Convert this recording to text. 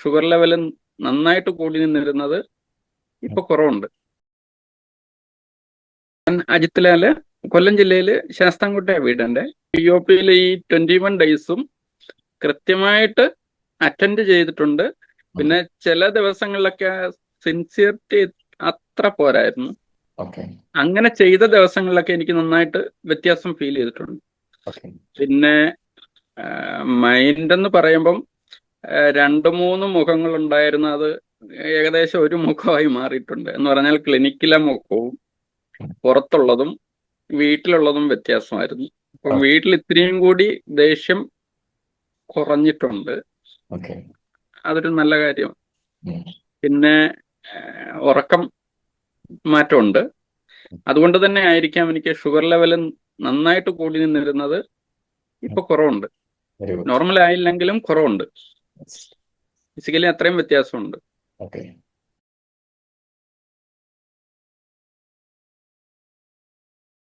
Sugar level നന്നായിട്ട് കൂടി നിന്നിരുന്നത് ഇപ്പൊ കുറവുണ്ട്. ഞാൻ അജിത് ലാൽ കൊല്ലം ജില്ലയിൽ ശാസ്താംകുട്ടിയ വീടിന്റെ. പി ഒ പിയിൽ ഈ ട്വന്റി വൺ ഡേയ്സും കൃത്യമായിട്ട് അറ്റൻഡ് ചെയ്തിട്ടുണ്ട്. പിന്നെ ചില ദിവസങ്ങളിലൊക്കെ സിൻസിയറിറ്റി അത്ര പോരായിരുന്നു. അങ്ങനെ ചെയ്ത ദിവസങ്ങളിലൊക്കെ എനിക്ക് നന്നായിട്ട് വ്യത്യാസം ഫീൽ ചെയ്തിട്ടുണ്ട്. പിന്നെ മൈൻഡ് എന്ന് പറയുമ്പം രണ്ട് മൂന്ന് മുഖങ്ങൾ ഉണ്ടായിരുന്നു അത് ഏകദേശം ഒരു മുഖമായി മാറിയിട്ടുണ്ട്. എന്ന് പറഞ്ഞാൽ ക്ലിനിക്കിലെ മുഖവും പുറത്തുള്ളതും വീട്ടിലുള്ളതും വ്യത്യാസമായിരുന്നു. അപ്പം വീട്ടിൽ ഇത്രയും കൂടി ദേഷ്യം കുറഞ്ഞിട്ടുണ്ട്. അതൊരു നല്ല കാര്യം. പിന്നെ ഉറക്കം മാറ്റമുണ്ട്. അതുകൊണ്ട് തന്നെ ആയിരിക്കാം എനിക്ക് ഷുഗർ ലെവൽ നന്നായിട്ട് കൂടി നിന്നിരുന്നത് ഇപ്പൊ കുറവുണ്ട്. നോർമൽ ആയില്ലെങ്കിലും കുറവുണ്ട്. ഫിസിക്കലി അത്രയും വ്യത്യാസമുണ്ട്. ഓക്കെ